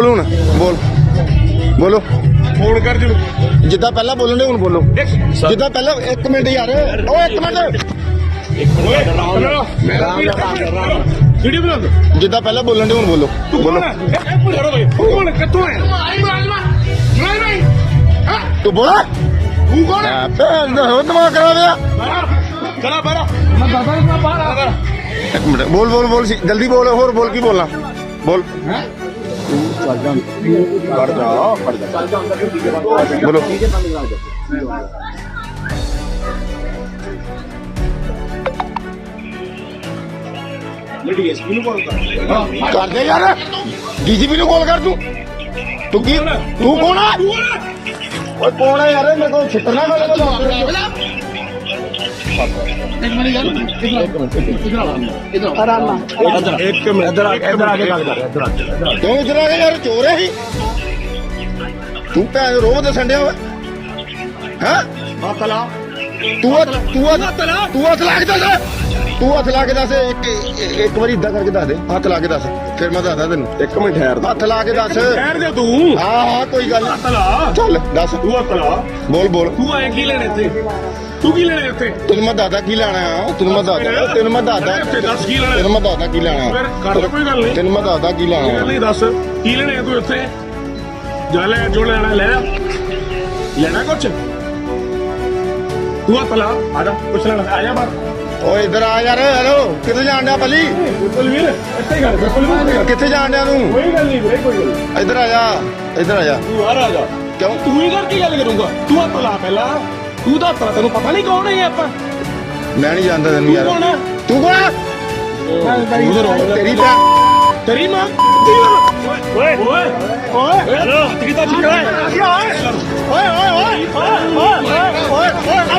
ਬੋਲੋ ਹੁਣ ਬੋਲ। ਬੋਲੋ। ਫੋਨ ਕਰ ਜਨੂੰ ਜਿੱਦਾਂ ਪਹਿਲਾਂ ਬੋਲਣ ਦੇ ਹੁਣ ਬੋਲੋ। ਜਿੱਦਾਂ ਪਹਿਲਾਂ ਇੱਕ ਮਿੰਟ ਯਾਰ। ਓ ਇੱਕ ਮਿੰਟ। ਵੀਡੀਓ ਬਣਾ ਦੋ ਜਿੱਦਾਂ ਪਹਿਲਾਂ ਬੋਲਣ ਦੇ ਹੁਣ ਬੋਲੋ। ਬੋਲੋ ਕੌਣ ਕਿੱਥੋਂ ਹੈ? ਨਹੀਂ ਨਹੀਂ ਹਾਂ? ਤੂੰ ਬੋਲਾ। ਤੂੰ ਕੌਣ ਹੈ? ਆ ਭੈਣ ਦਾ ਹੋ ਦਿਮਾਗ ਕਰਾ ਦਿਆ ਚਲਾ ਬਾਰਾ ਮੈਂ ਦਾਦਾ ਨੂੰ ਬਾਹਰ ਆ। ਇੱਕ ਮਿੰਟ। ਬੋਲ ਬੋਲ ਬੋਲ ਜਲਦੀ ਬੋਲ ਹੋਰ ਬੋਲ ਕੀ ਬੋਲਣਾ ਬੋਲ। ਨੂੰ ਕਾਲ ਕਰ ਕਰ ਦੇ ਯਾਰ। ਡੀਜੀਪੀ ਨੂੰ ਕਾਲ ਕਰ ਤੂੰ। ਤੂੰ ਕੀ ਤੂੰ ਕੌਣ ਆ? ਓਏ ਕੌਣ ਆ ਯਾਰ? ਮੇਰੇ ਕੋਲ ਛਿੱਤਰਨਾ ਗੱਲ ਇੱਕ ਮਿੰਟ ਇਧਰ ਆ ਇਧਰ ਆ ਕੇ ਗੱਲ ਕਰ ਇਧਰ ਆ ਕਿਉਂ ਇਧਰ ਆ ਗਿਆ ਯਾਰ ਚੋਰ ਹੈ ਹੀ ਤੂੰ ਭੈਣ ਰੋਹ ਦੱਸਣ ਡਿਆ ਵਾ ਹੈ ਹੱਥ ਤੂੰ ਤੂੰ ਤੂੰ ਹੱਥ ਲਾ ਕੇ ਦੱਸ। ਤੂੰ ਹੱਥ ਲਾ ਕੇ ਦੱਸ ਇੱਕ ਇੱਕ ਵਾਰੀ ਇਦਾਂ ਕਰਕੇ ਦੱਸ ਦੇ। ਹੱਥ ਲਾ ਕੇ ਦੱਸ। ਫਿਰ ਮੈਂ ਦੱਸਦਾ ਤੈਨੂੰ। ਇੱਕ ਮਿੰਟ ਠਹਿਰ ਹੱਥ ਲਾ ਕੇ ਦੱਸ। ਠਹਿਰ ਜਾ ਤੂੰ। ਹਾਂ ਹਾਂ ਕੋਈ ਗੱਲ ਹੱਥ। ਲਾ। ਚੱਲ ਦੱਸ। ਤੂੰ ਹੱਥ ਲਾ। ਬੋਲ ਬੋਲ। ਤੂੰ ਆਏ ਕੀ ਲੈਣੇ ਇੱਥੇ? ਤੂੰ ਕੀ ਲੈਣੇ ਇੱਥੇ? ਤੈਨੂੰ ਮੈਂ ਦਾਦਾ ਕੀ ਲੈਣਾ ਆ। ਤੈਨੂੰ ਮੈਂ ਦਾਦਾ ਤੈਨੂੰ ਮੈਂ ਦਾਦਾ ਦੱਸ ਕੀ ਲੈਣਾ। ਤੈਨੂੰ ਮੈਂ ਦਾਦਾ ਕੀ ਲੈਣਾ ਫਿਰ ਕਰ ਕੋਈ ਗੱਲ ਨਹੀਂ। ਤੈਨੂੰ ਮੈਂ ਦਾਦਾ ਕੀ ਲੈਣਾ ਨਹੀਂ ਦੱਸ। ਕੀ ਲੈਣੇ ਤੂੰ ਇੱਥੇ? ਜਾ ਲੈ ਜੋ ਲੈਣਾ ਲੈ। ਲੈਣਾ ਕੁਛ? ਤੂੰ ਹੱਥ ਲਾ ਆ ਜਾ ਕੁਛ ਲੈਣਾ। ਆ ਜਾ ਬਾਹਰ। ਓਏ ਇੱਧਰ ਆ ਯਾਰ ਹੈਲੋ ਕਿੱਥੇ ਜਾਣ ਡਿਆ ਪੱਲੀ? ਬਿਲਕੁਲ ਵੀਰ ਇੱਥੇ ਹੀ ਕਰ ਬਿਲਕੁਲ ਵੀਰ। ਕਿੱਥੇ ਜਾਣ ਡਿਆ ਤੂੰ? ਕੋਈ ਗੱਲ ਨਹੀਂ ਵੀਰੇ ਕੋਈ ਗੱਲ ਨੀ। ਇੱਧਰ ਆ ਜਾ ਇੱਧਰ ਆ ਜਾ। ਤੂੰ ਆ ਜਾ। ਕਿਉਂ? ਤੂੰ ਹੀ ਕਰ ਕੀ ਗੱਲ ਕਰੂੰਗਾ। ਤੂੰ ਹੱਥ ਲਾ ਪਹਿਲਾਂ। ਤੂੰ ਤਾਂ ਹੱਥ ਲਾ ਤੈਨੂੰ ਪਤਾ ਨਹੀਂ ਕੌਣ ਹੈ ਆਪਾਂ। ਮੈਂ ਨਹੀਂ ਜਾਣਦਾ ਤੈਨੂੰ ਤੂੰ ਯਾਰ ਕੌਣ ਹੈ ਤੂੰ ਕੌਣ ਆ? ਤੇਰੀ ਭੈਣ। ਤੇਰੀ ਮਾਂ? ਓਏ। ਓਏ ਓਏ ਹੱਥ ਕਿਤਾ ਚੁੱਕਾ ਹੈ ਓਏ। ਓਏ ਓਏ ਓਏ।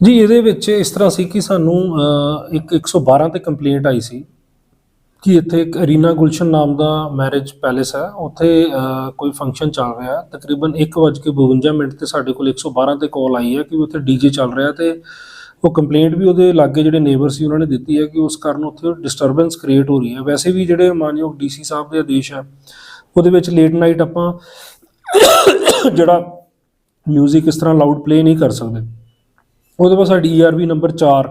ਜੀ ਇਹਦੇ ਵਿੱਚ ਇਸ ਤਰ੍ਹਾਂ ਸੀ ਕਿ ਸਾਨੂੰ ਅਹ, ਇੱਕ 112 ਤੇ ਕੰਪਲੇਂਟ ਆਈ ਸੀ ਕਿ ਇੱਥੇ ਇੱਕ ਅਰੀਨਾ ਗੁਲਸ਼ਨ ਨਾਮ ਦਾ ਮੈਰਿਜ ਪੈਲੇਸ ਹੈ। ਉੱਥੇ ਕੋਈ ਫੰਕਸ਼ਨ ਚੱਲ ਰਿਹਾ ਹੈ। ਤਕਰੀਬਨ 1:52 ਮਿੰਟ ਤੇ ਸਾਡੇ ਕੋਲ 112 ਤੇ ਕਾਲ ਆਈ ਹੈ ਕਿ ਉੱਥੇ ਡੀਜੇ ਚੱਲ ਰਿਹਾ ਤੇ ਉਹ ਕੰਪਲੇਂਟ ਵੀ ਉਹਦੇ ਲਾਗੇ ਜਿਹੜੇ ਨੇਬਰ ਸੀ ਉਹਨਾਂ ਨੇ ਦਿੱਤੀ ਹੈ ਕਿ ਉਸ ਕਾਰਨ ਉੱਥੇ ਡਿਸਟਰਬੈਂਸ ਕ੍ਰੀਏਟ ਹੋ ਰਹੀ ਹੈ। ਵੈਸੇ ਵੀ ਜਿਹੜੇ ਮਾਨਯੋਗ ਡੀਸੀ ਸਾਹਿਬ ਦੇ ਆਦੇਸ਼ ਹੈ ਉਹਦੇ ਵਿੱਚ ਲੇਟ ਨਾਈਟ ਆਪਾਂ ਜਿਹੜਾ 뮤직 ਇਸ ਤਰ੍ਹਾਂ ਲਾਊਡ ਪਲੇ ਨਹੀਂ ਕਰ ਸਕਦੇ। ਉਹਦੇ ਬਾਅਦ ਸਾਡੀ ਈਆਰਵੀ ਨੰਬਰ 4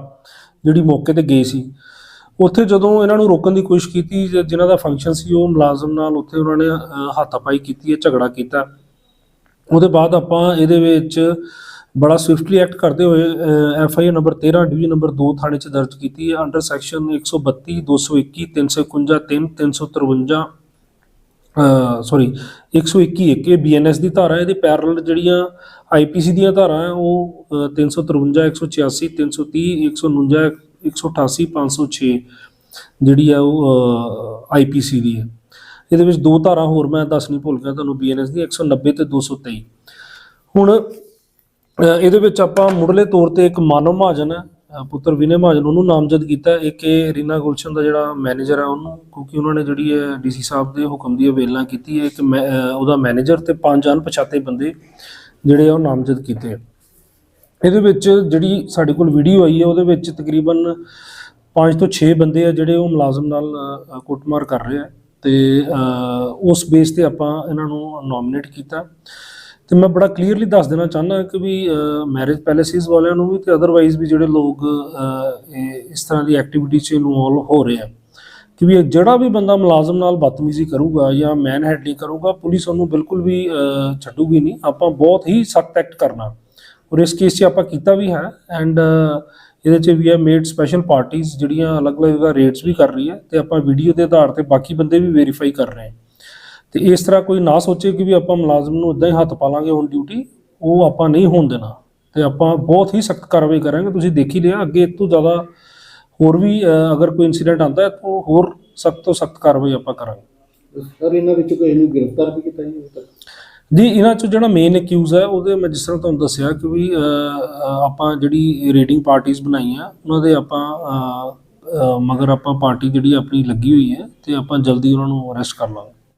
ਜਿਹੜੀ ਮੌਕੇ ਤੇ ਗਈ ਸੀ। ਉੱਥੇ ਜਦੋਂ ਇਹਨਾਂ ਨੂੰ ਰੋਕਣ ਦੀ ਕੋਸ਼ਿਸ਼ ਕੀਤੀ ਜ- ਜਿਨ੍ਹਾਂ ਦਾ ਫੰਕਸ਼ਨ ਸੀ ਉਹ ਮੁਲਾਜ਼ਮ ਨਾਲ ਉੱਥੇ ਉਹਨਾਂ ਨੇ ਅ, ਕੀਤੀ ਹੈ ਝਗੜਾ ਕੀਤਾ। ਉਹਦੇ ਬਾਅਦ ਆਪਾਂ ਇਹਦੇ ਵਿੱਚ ਬੜਾ ਸਵਿਫਟਲੀ ਐਕਟ ਕਰਦੇ ਹੋਏ F I R number 13 division number 2 ਥਾਣੇ 'ਚ ਦਰਜ ਕੀਤੀ ਹੈ। ਅੰਡਰ ਸੈਕਸ਼ਨ 132 221 351 3 353 ਸੌਰੀ 121 ਇੱਕ ਇਹ ਬੀਐਨਐਸ ਦੀ ਧਾਰਾ ਇਹਦੇ ਪੈਰਲਲ ਜਿਹੜੀਆਂ ਆਈਪੀਸੀ ਦੀਆਂ ਧਾਰਾ ਹੈ ਉਹ ਅ, 353 186 330 149 188 506 ਜਿਹੜੀ ਆ ਉਹ ਆਈਪੀਸੀ ਦੀ ਹੈ। ਇਹਦੇ ਵਿੱਚ ਦੋ ਧਾਰਾ ਹੋਰ ਮੈਂ ਦੱਸਣੀ ਭੁੱਲ ਗਿਆ ਤੁਹਾਨੂੰ ਬੀਐਨਐਸ ਦੀ 190 ਤੇ 223 ਹੁਣ ਇਹਦੇ ਵਿੱਚ ਆਪਾਂ ਮੁੱਢਲੇ ਤੌਰ ਤੇ ਇੱਕ ਮਾਨਵ ਮਹਾਜਨ ਪੁੱਤਰ ਵਿਨੇ ਮਹਾਜਨ ਉਹਨੂੰ ਨਾਮਜ਼ਦ ਕੀਤਾ ਹੈ। ਇੱਕ ਇਹ ਰੀਨਾ ਗੁਲਸ਼ਨ ਦਾ ਜਿਹੜਾ ਮੈਨੇਜਰ ਹੈ ਉਹਨੂੰ, ਕਿਉਂਕਿ ਉਹਨਾਂ ਨੇ ਜਿਹੜੀ ਹੈ ਡੀਸੀ ਸਾਹਿਬ ਦੇ ਹੁਕਮ ਦੀ ਅਵੇਲਨਾ ਕੀਤੀ ਹੈ। ਇੱਕ ਮੈਂ- ਉਹਦਾ ਮੈਨੇਜਰ ਤੇ ਪੰਜ ਅਣਪਛਾਤੇ ਬੰਦੇ ਜਿਹੜੇ ਆ ਉਹ ਨਾਮਜ਼ਦ ਕੀਤੇ ਇਹਦੇ ਵਿੱਚ ਜਿਹੜੀ ਸਾਡੇ ਕੋਲ ਵੀਡੀਓ ਆਈ ਹੈ, ਉਹਦੇ ਵਿੱਚ ਤਕਰੀਬਨ 5 ਤੋਂ 6 ਬੰਦੇ ਆ ਜਿਹੜੇ ਉਹ ਮੁਲਾਜ਼ਮ ਨਾਲ ਕੁੱਟਮਾਰ ਕਰ ਰਹੇ ਆ। ਤੇ ਉਸ ਬੇਸ ਤੇ ਆਪਾਂ ਇਹਨਾਂ ਨੂੰ ਨੋਮੀਨੇਟ ਕੀਤਾ। ਤੇ ਮੈਂ ਬੜਾ ਕਲੀਅਰਲੀ ਦੱਸ ਦੇਣਾ ਚਾਹੁੰਦਾ ਕਿ ਵੀ ਮੈਰਿਜ ਪੈਲੇਸਿਸ ਵਾਲਿਆਂ ਨੂੰ ਵੀ ਤੇ ਅਦਰਵਾਈਜ਼ ਵੀ ਜਿਹੜੇ ਲੋਕ ਇਹ ਇਸ ਤਰ੍ਹਾਂ ਦੀ ਐਕਟੀਵਿਟੀ 'ਚ ਇਨਵੋਲਵ ਹੋ ਰਹੇ ਆ। ਕਿ ਵੀ ਜਿਹੜਾ ਵੀ ਬੰਦਾ ਮੁਲਾਜ਼ਮ ਨਾਲ ਬਦਤਮੀਜ਼ੀ ਕਰੂਗਾ ਜਾਂ ਮੈਨ ਹੈਂਡਲਿੰਗ ਕਰੂਗਾ, ਪੁਲਿਸ ਉਹਨੂੰ ਬਿਲਕੁਲ ਵੀ ਛੱਡੂਗੀ ਨਹੀਂ। ਆਪਾਂ ਬਹੁਤ ਹੀ ਸਖਤ ਐਕਟ ਕਰਨਾ। ਔਰ ਇਸ ਕੇਸ 'ਚ ਆਪਾਂ ਕੀਤਾ ਵੀ ਹੈ ਐਂਡ ਇਹਦੇ 'ਚ ਵੀ ਹੈ ਮੇਡ ਸਪੈਸ਼ਲ ਪਾਰਟੀਆਂ ਜਿਹੜੀਆਂ ਅਲੱਗ-ਅਲੱਗ ਜਗ੍ਹਾ ਰੇਟਸ ਵੀ ਕਰ ਰਹੀ ਹੈ ਤੇ ਆਪਾਂ ਵੀਡੀਓ ਦੇ ਆਧਾਰ ਤੇ ਬਾਕੀ ਬੰਦੇ ਵੀ ਵੈਰੀਫਾਈ ਕਰ ਰਹੇ ਹਾਂ। ਤੇ ਇਸ ਤਰ੍ਹਾਂ ਕੋਈ ਨਾ ਸੋਚੇ ਕਿ ਵੀ ਆਪਾਂ ਮੁਲਾਜ਼ਮ ਨੂੰ ਇਦਾਂ ਹੀ ਹੱਥ ਪਾ ਲਾਂਗੇ ਔਨ ਡਿਊਟੀ ਉਹ ਆਪਾਂ ਨਹੀਂ ਹੋਣ ਦੇਣਾ। ਤੇ ਆਪਾਂ ਬਹੁਤ ਹੀ ਸਖਤ ਕਾਰਵਾਈ ਕਰਾਂਗੇ। ਤੁਸੀਂ ਦੇਖ ਹੀ ਲਿਆ ਅੱਗੇ ਇਸ ਤੋਂ ਜ਼ਿਆਦਾ ਹੋਰ ਵੀ ਅਗਰ ਕੋਈ ਇਨਸੀਡੈਂਟ ਆਉਂਦਾ ਹੈ ਤਾਂ ਹੋਰ ਸਖਤ ਤੋਂ ਸਖਤ ਕਾਰਵਾਈ ਆਪਾਂ ਕਰਾਂਗੇ। ਸਰ ਇਹਨਾਂ ਵਿੱਚ ਕੋਈ ਨੂੰ ਗ੍ਰਿਫਤਾਰ ਵੀ ਕੀਤਾ ਜੀ ਹੁਣ ਤੱਕ? ਜੀ ਇਹਨਾਂ ਚੋਂ ਜਿਹੜਾ ਮੇਨ ਅਕਿਊਜ਼ ਹੈ ਉਹਦੇ ਮੈਂ ਜਿਸ ਤਰ੍ਹਾਂ ਤੁਹਾਨੂੰ ਦੱਸਿਆ ਕਿ ਵੀ ਆਪਾਂ ਜਿਹੜੀ ਰੇਟਿੰਗ ਪਾਰਟੀਆਂ ਬਣਾਈਆਂ ਉਹਨਾਂ ਦੇ ਆਪਾਂ ਮਗਰ ਆਪਾਂ ਪਾਰਟੀ ਜਿਹੜੀ ਆਪਣੀ ਲੱਗੀ ਹੋਈ ਹੈ ਤੇ ਆਪਾਂ ਜਲਦੀ ਉਹਨਾਂ ਨੂੰ ਅਰੈਸਟ ਕਰ ਲਾਂਗੇ।